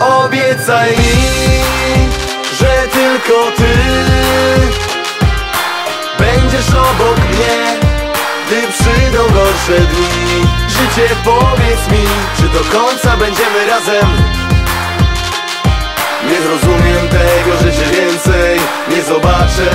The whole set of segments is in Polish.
Obiecaj mi, że tylko ty Będziesz obok mnie, gdy przyjdą gorsze dni. Życie powiedz mi, czy do końca będziemy razem? Nie zrozumiem tego, że się więcej nie zobaczę.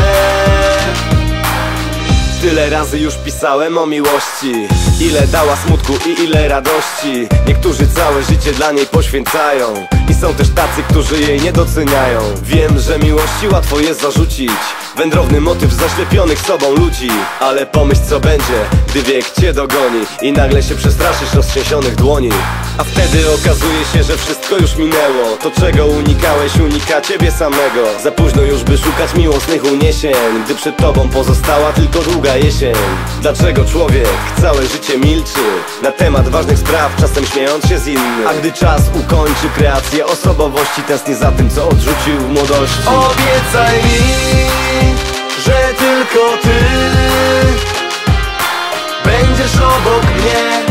Tyle razy już pisałem o miłości. Ile dała smutku i ile radości. Niektórzy całe życie dla niej poświęcają I są też tacy, którzy jej nie doceniają. Wiem, że miłości łatwo jest zarzucić. Wędrowny motyw zaślepionych sobą ludzi. Ale pomyśl co będzie, gdy wiek cię dogoni I nagle się przestraszysz roztrzęsionych dłoni. A wtedy okazuje się, że wszystko już minęło. To czego unikałeś, unika ciebie samego. Za późno już by szukać miłosnych uniesień. Gdy przed tobą pozostała tylko długa jesień. Dlaczego człowiek całe życie milczy? Na temat ważnych spraw, czasem śmiejąc się z innym A gdy czas ukończy kreację osobowości Tęskni za tym, co odrzucił w młodości. Obiecaj mi, że tylko ty Będziesz obok mnie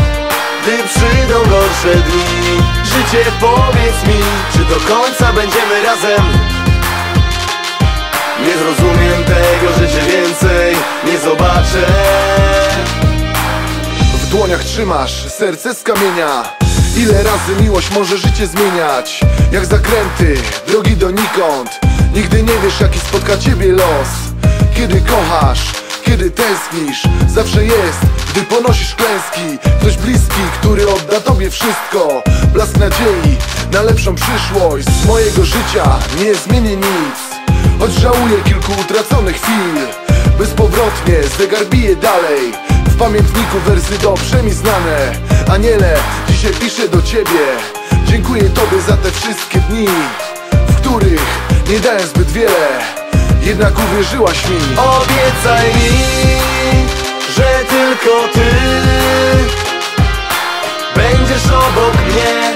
Gdy przyjdą gorsze dni. Życie powiedz mi Czy do końca będziemy razem? Nie zrozumiem tego, że cię więcej nie zobaczę. W dłoniach trzymasz serce z kamienia Ile razy miłość może życie zmieniać? Jak zakręty, drogi donikąd. Nigdy nie wiesz jaki spotka ciebie los. Kiedy kochasz, kiedy tęsknisz Zawsze jest, gdy ponosisz klęski. Ktoś bliski, który odda tobie wszystko. Blask nadziei na lepszą przyszłość. Z mojego życia nie zmienię nic. Choć żałuję kilku utraconych chwil. Bezpowrotnie zegar bije dalej pamiętniku wersy dobrze mi znane. Aniele, dzisiaj piszę do ciebie. Dziękuję tobie za te wszystkie dni W których nie dałem zbyt wiele. Jednak uwierzyłaś mi. Obiecaj mi, że tylko ty Będziesz obok mnie,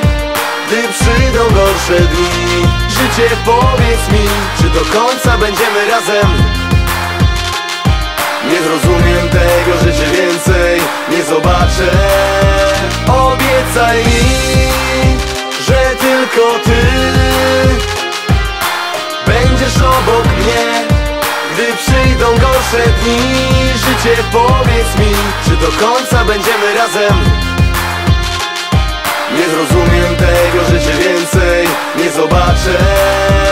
gdy przyjdą gorsze dni. Życie powiedz mi, czy do końca będziemy razem Nie zrozumiem tego, że cię więcej nie zobaczę. Obiecaj mi, że tylko ty Będziesz obok mnie. Gdy przyjdą gorsze dni Życie powiedz mi Czy do końca będziemy razem. Nie zrozumiem tego, że cię więcej nie zobaczę